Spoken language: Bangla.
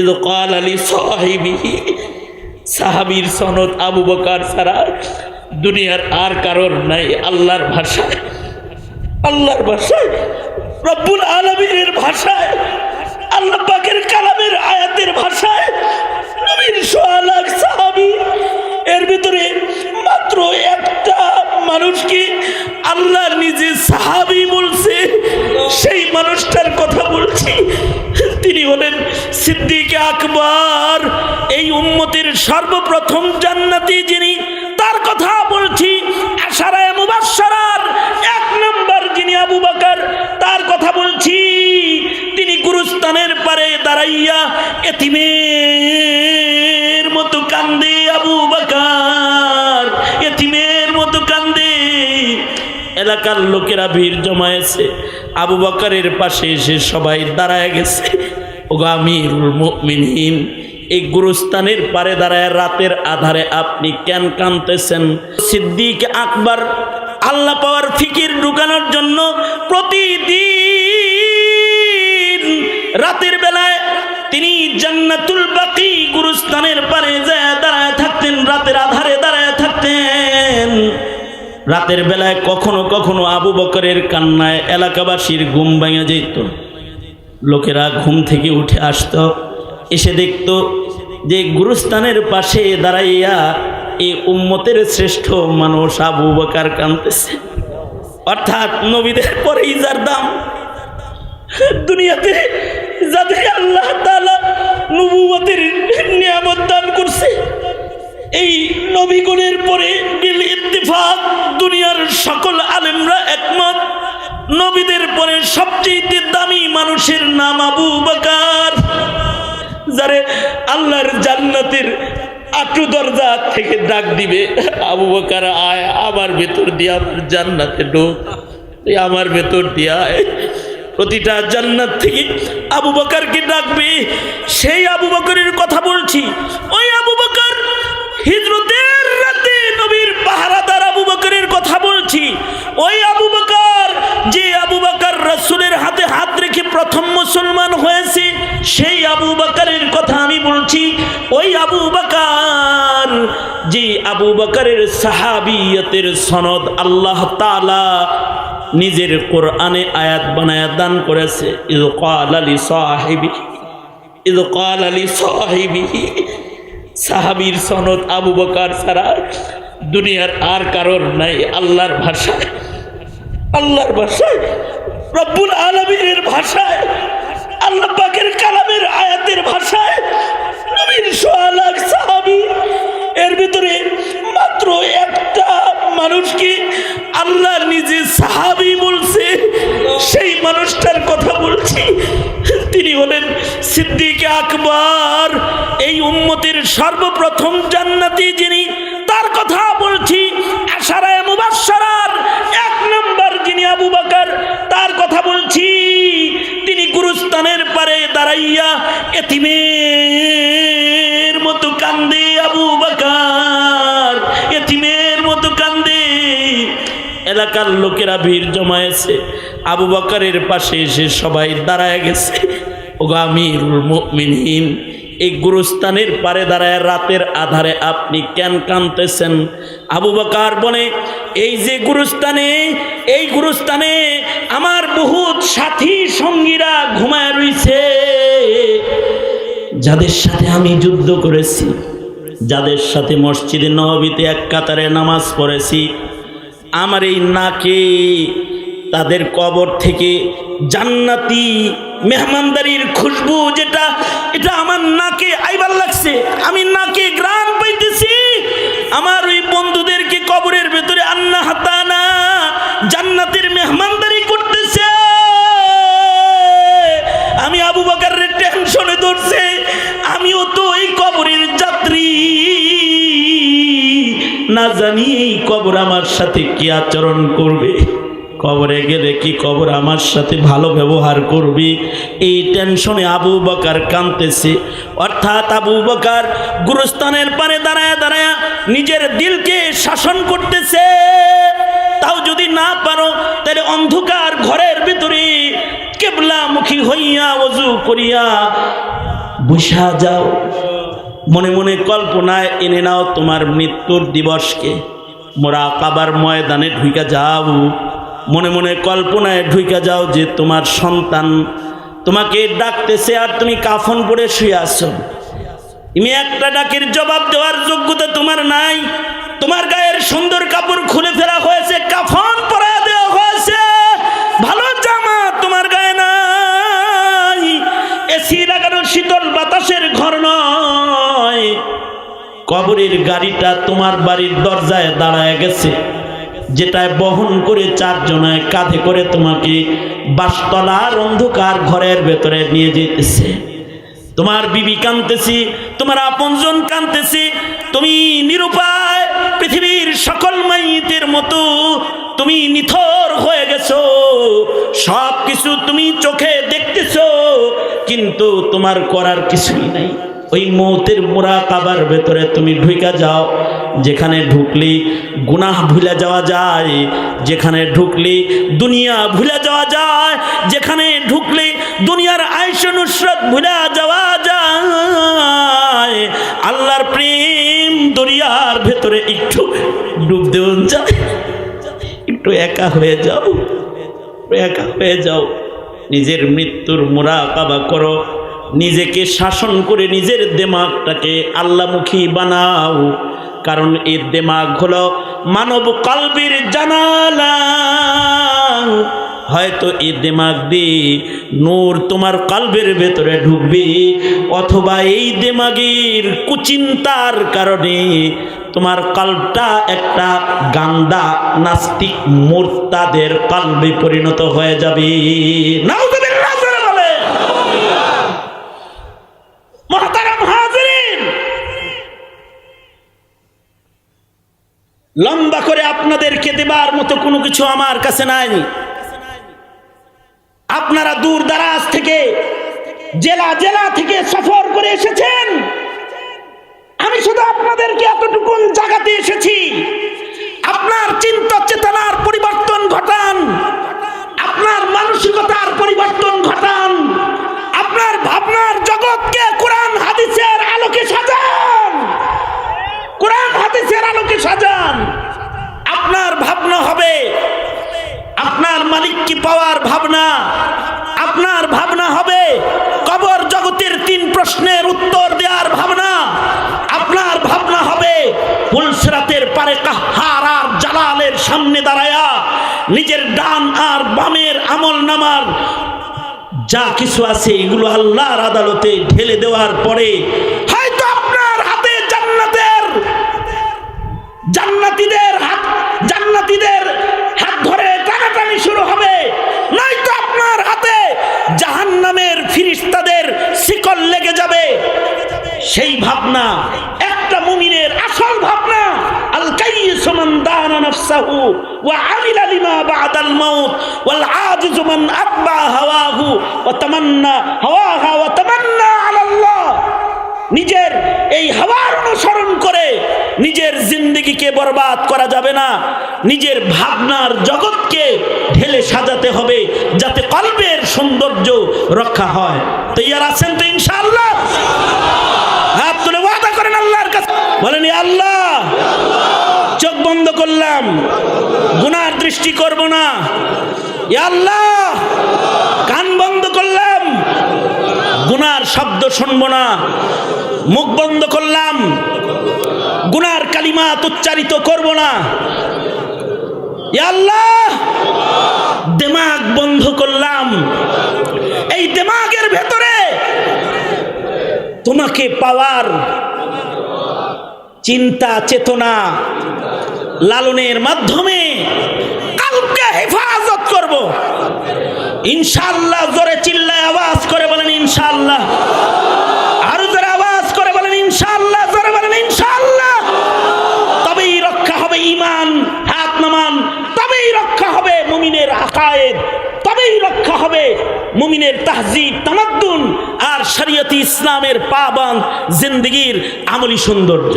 ইদ কাল আলী সাহিবিহি, সাহাবীর সনদ আবু বকার ছাড়া দুনিয়ার আর কারোর নাই আল্লাহর ভাষায়। আল্লাহর ভাষায়, রব্বুল আলমীর ভাষায়, আল্লাহ পাকের কালামের আয়াতের ভাষায় নবীর সোয়ালাক সাহাবি। এর ভিতরে মাত্র একটা মানুষকে আল্লাহ নিজে সাহাবি বলছে, সেই মানুষটার কথা বলছি সিদ্দিক আকবর, এই উম্মতের সর্বপ্রথম জান্নাতি যিনি, তার কথা বলছি আশারায় মুবাশশারার, এক নম্বর যিনি আবু বকর, তার কথা বলছি তিনি গুরুস্থানের পারে দাঁড়াইয়া এতিমের মতো কান্দে আবু বকর, এতিমের মতো কান্দে। এলাকার লোকেরা ভিড় জমায়েছে, আবু বকরের পাশে এসে সবাই দাঁড়ায় গেছে। আমিরুল মুমিনিন। এই গুরুস্থানের পারে দাঁড়ায় রাতের আধারে আপনি কেন কানতেছেন সিদ্দিক আকবর আল্লাহ পাওয়ার ফিকির ঢুকানোর জন্য প্রতিদিন রাতের বেলায় তিনি জান্নাতুল বাকি গুরুস্থানের পারে যায় দাঁড়ায় থাকতেন, রাতের আধারে দাঁড়ায় থাকতেন। রাতের বেলায় কখনো কখনো আবু বকরের কান্নায় এলাকাবাসীর ঘুম ভেঙে যেত। লোকেরা ঘুম থেকে উঠে আসতো, এসে দেখত যে গুরুস্থানের পাশে দাঁড়াইয়া এই উম্মতের শ্রেষ্ঠ মানুষ আবু বকার কানতেছে অর্থাৎ নবীদের পরেই যার দাম। দুনিয়াতে যাদের আল্লাহ নবুয়তের নিয়ামত দান করছে, এই নবীগণের পরে বিল ইত্তেফাক দুনিয়ার সকল নবীদের পরে সবচেয়ে দামি মানুষের নাম আবু বকার, যারে আল্লাহর জান্নাতের আটু দরজা থেকে ডাক দিবে, আবু বকার, আয়, আমার ভেতর দিয়ে আমার জান্নাতে ঢোক আমার ভেতর দিয়ে আয়। প্রতিটা জান্নাত থেকে আবু বকারকে ডাকবে, সেই আবু বকরের কথা বলছি। ওই আবু বকর, হিজরতের রাতে নবীর পাহারাদার আবু বকরের কথা বলছি ওই আবু বকর, যে আবু বকর রসুলের হাতে হাত রেখে প্রথম মুসলমান হয়েছে, সেই আবু বকরের কথা আমি বলছি। ওই আবু বকর, যে আবু বকরের সাহাবিয়তের সনদ আল্লাহ তাআলা নিজের কোরআনে আয়াত বানায় দান করেছে। ইদ আলী সাহিবি ইদ আলী সাহিবি সাহাবীর সনদ আবু বকার ছাড়া দুনিয়ার আর কারোর নাই, আল্লাহর ভাষায়। আল্লাহর ভাষায়, রব্বুল আলমীর ভাষায়, আল্লাহ পাকের কালামের আয়াতের ভাষায়, নবীর সাহাবি। এর ভিতরে মাত্র একটা মানুষকে আল্লাহ নিজে সাহাবি বলছে, সেই মানুষটার কথা বলছি। তিনি হলেন সিদ্দিক আকবর। এই উম্মতের সর্বপ্রথম জান্নাতি যিনি এক নম্বর আবু তার কথা বলছি, তিনি পারে দাঁড়াইয়া মতো কান্দে আবু বকর মতো কান্দে। এলাকার লোকেরা ভিড় জমায়েছে, আবু বকরের পাশে এসে সবাই দাঁড়ায় গেছে। ওগো আমিরুল মুমিনিন এই গুরুস্থানের পারে দাঁড়ায় রাতের আধারে আপনি কেন কানতেছেন আবু বকার বলে, এই যে গুরুস্থানে, এই গুরুস্থানে আমার বহুত সাথী সঙ্গীরা ঘুমায় রইছে। যাদের সাথে আমি যুদ্ধ করেছি, যাদের সাথে মসজিদে নবীতে এক কাতারে নামাজ পড়েছি, আমার এই নাকে তাদের কবর থেকে জান্নাতি মেহমানদারির খুশবু যেটা, এটা আমার নাকে আইবার লাগছে। আমি নাকে গ্রাম পাইতেছি। আমার ওই বন্ধুদেরকে কবরের ভেতরে আন্না হাতানা জান্নাতের মেহমানদারি করতেছে। আমি আবু বাকারের টেনশনে ধরছে। আমিও তো এই কবরের যাত্রী। না জানি এই কবর আমার সাথে কি আচরণ করবে। কবরে গেলে কি কবর আমার সাথে ভালো ব্যবহার করবি? এই টেনশনে আবু বকার কাঁদতেছে। অর্থাৎ আবু বকার গুরুস্থানের পারে দাঁড়ায় দাঁড়ায় নিজের দিলকে শাসন করতেছে। তাও যদি না পারো, তাহলে অন্ধকার ঘরের ভিতরে কেবলামুখী হইয়া অজু করিয়া বসা যাও। মনে মনে কল্পনায় এনে নাও তোমার মৃত্যুর দিবসকে। মোরা কাবার ময়দানে ঢুইকা যাও। মনে মনে কল্পনায় ঢুইকা যাও যে তোমার সন্তান তোমাকে ডাকতেছে আর তুমি কাফন পরে শুয়ে আসো তুমি একটা ডাকের জবাব দেওয়ার যোগ্যতা তোমার নাই। তোমার গায়ের সুন্দর কাপড় খুলে ফেলা হয়েছে, কাফন পরা দেওয়া হয়েছে। ভালো জামা তোমার গায়ে নাই। এসি লাগানো শীতল বাতাসের ঘর নয়। কবরের গাড়িটা তোমার বাড়ির দরজায় দাঁড়ায় গেছে। যেটায় বহন করে চারজনায় কাঁধে করে তোমাকে বাসতলার অন্ধকার ঘরের ভেতরে নিয়ে যেতেছে। তোমার বিবি কানতেছি তোমার আপনজন কানতেছি তুমি নিরুপায় পৃথিবীর সকল মাইতের মতো তুমি নিথর হয়ে গেছো। সব কিছু তুমি চোখে দেখতেছো, কিন্তু তোমার করার কিছুই নাই। ওই মৌতের মোরা কাবার ভেতরে তুমি ঢুইকা যাও, যেখানে ঢুকলি গুনাহ ভুলে যাওয়া যায়, যেখানে ঢুকলি দুনিয়া ভুলে যাওয়া যায়, যেখানে ঢুকলি দুনিয়ার আইস নুসরত ভুলে যাওয়া যায়। আল্লাহর প্রেম দরিয়ার ভেতরে একটু ডুব দেওয়া যায় একটু একা হয়ে যাও। একা হয়ে যাও। নিজের মৃত্যুর মোরা কাবা করো। নিজেকে শাসন করে নিজের দেমাগটাকে আল্লামুখী বানাও। কারণ এর দেমাগ হলো মানব কালবির জানালা। হয়তো এই দেমাগ দিয়ে নূর তোমার কালবের ভেতরে ঢুকবে, অথবা এই দেমাগের কুচিন্তার কারণে তোমার কালটা একটা গান্দা, নাস্তিক, মোর্তাদের কালবে পরিণত হয়ে যাবে। নাউজুবিল্লাহ জোরে বলে। মহতারাম হাজিরিন লম্বা করে আপনাদেরকে দেবার মতো কোনো কিছু আমার কাছে নাই আপনারা দূর দারাজ থেকে, জেলা জেলা থেকে সফর করে এসেছেন। আমি শুধু আপনাদেরকে এতটুকুন জাগাতে এসেছি। আপনার চিন্তা চেতনার পরিবর্তন ঘটান। আপনার মানসিকতার পরিবর্তন ঘটান আপনার ভাবনার জগৎকে কোরআন হাদিসের আলোকে সাজান কোরআন হাদিসের আলোকে সাজান আপনার ভাবনা হবে আপনার মালিককে পাওয়ার ভাবনা আপনার ভাবনা হবে কবর জগতের তিন প্রশ্নের উত্তর দেওয়ার ভাবনা আপনার ভাবনা হবে পুলসরাতের পারে কাহার আর জালালের সামনে দাঁড়ায়া নিজের ডান আর বামের আমল নামার যা কিছু আছে এগুলো আল্লাহর আদালতে ঢেলে দেওয়ার পরে হয়তো আপনার হাতে জান্নাতের হাত হাত শুরু হবে। নয়তো আপনার হাতে ফিরিস্তাদের শিকল লেগে যাবে। সেই ভাবনা, একটা মুমিনের আসল ভাবনা আল কাইয়িসু মান দানা নাফসাহু ওয়া আমিলা লিমা বাদাল মাউত ওয়াল আজিজু মান আতবা হাওয়াহু ওয়া তামান্না হাওয়াহা ওয়া তামান্না আলাল্লাহ। নিজের এই হাওয়ার অনুসরণ করে নিজের জিন্দগিকে বরবাদ করা যাবে না। নিজের ভাবনার জগৎকে ঢেলে সাজাতে হবে যাতে কল্পের সৌন্দর্য রক্ষা হয়। তৈয়ার আছেন তো ইনশাআল্লাহ? হাত তুলে ওয়াদা করেন আল্লাহর কাছে। বলেন আল্লাহ করলাম গুনার দৃষ্টি করব না। আল্লাহ, কান বন্ধ করলাম, গুনার শব্দ শুনব না। মুখ বন্ধ করলাম, গুনার কালিমাত উচ্চারিত করব না। আল্লাহ, দেমাগ বন্ধ করলাম। এই দেমাগের ভেতরে তোমাকে পাওয়ার চিন্তা, চেতনা লালনের মাধ্যমে কালকে হেফাজত করব। ইনশাল্লাহ জোরে চিল্লায় আওয়াজ করে বলেন ইনশাল্লাহ বলেন ইনশাআল্লাহ, জোরে বলেন তবেই রক্ষা হবে ইমান হাত নামান, তবেই রক্ষা হবে তবেই রক্ষা হবে আর শরীয়তি ইসলামের পাবান জিন্দগির আমলি সৌন্দর্য।